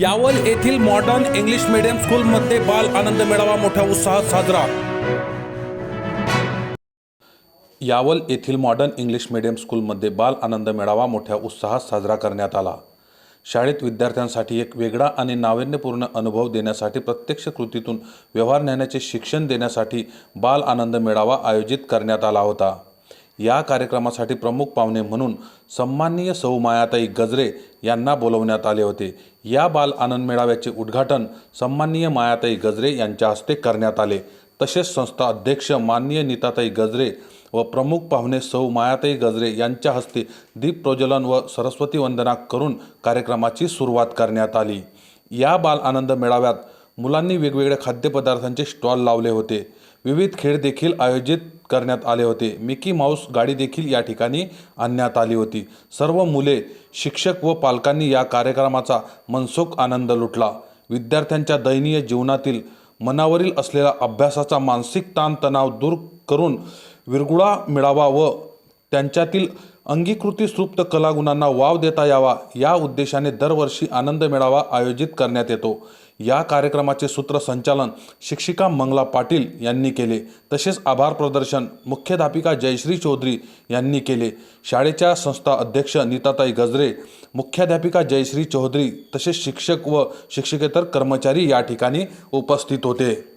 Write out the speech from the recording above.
यावल येथील modern English medium स्कूलमध्ये बाल आनंद मेळावा मोठ्या उत्साहात साजरा. यावल येथील मॉडर्न इंग्लिश मीडियम स्कूलमध्ये बाल आनंद मेळावा मोठ्या उत्साहात साजरा करण्यात आला. शाळेत विद्यार्थ्यांसाठी एक वेगळा आणि नाविन्यपूर्ण अनुभव देण्यासाठी प्रत्यक्ष कृतीतून व्यवहार ज्ञानाचे शिक्षण देण्यासाठी बाल आनंद मेळावा आयोजित करण्यात आला होता. या कार्यक्रमासाठी प्रमुख पाहुणे म्हणून सन्माननीय सौ मायाताई गजरे यांना बोलवण्यात आले होते. या बाल आनंद मेळाव्याचे उद्घाटन सन्माननीय मायाताई गजरे यांच्या हस्ते करण्यात आले. तसेच संस्था अध्यक्ष माननीय नीताताई गजरे व प्रमुख पाहुणे सौ मायाताई गजरे यांच्या हस्ते दीप प्रज्वलन व सरस्वती वंदना करून कार्यक्रमाची सुरुवात करण्यात आली. या बाल आनंद मेळाव्यात मुलांनी वेगवेगळ्या खाद्यपदार्थांचे स्टॉल लावले होते. विविध खेळ देखील आयोजित करण्यात आले होते. मिकी माऊस गाडी देखील या ठिकाणी आणण्यात आली होती. सर्व मुले शिक्षक व पालकांनी या कार्यक्रमाचा मनसोख आनंद लुटला. विद्यार्थ्यांच्या दयनीय जीवनातील मनावरील असलेला अभ्यासाचा मानसिक ताणतणाव दूर करून विरगुळा मिळावा व त्यांच्यातील अंगीकृती सुप्त कलागुणांना वाव देता यावा या उद्देशाने दरवर्षी आनंद मेळावा आयोजित करण्यात येतो. या कार्यक्रमाचे सूत्रसंचालन शिक्षिका मंगला पाटील यांनी केले. तसेच आभार प्रदर्शन मुख्याध्यापिका जयश्री चौधरी यांनी केले. शाळेच्या संस्था अध्यक्ष नीताताई गजरे मुख्याध्यापिका जयश्री चौधरी तसेच शिक्षक व शिक्षकेतर कर्मचारी या ठिकाणी उपस्थित होते.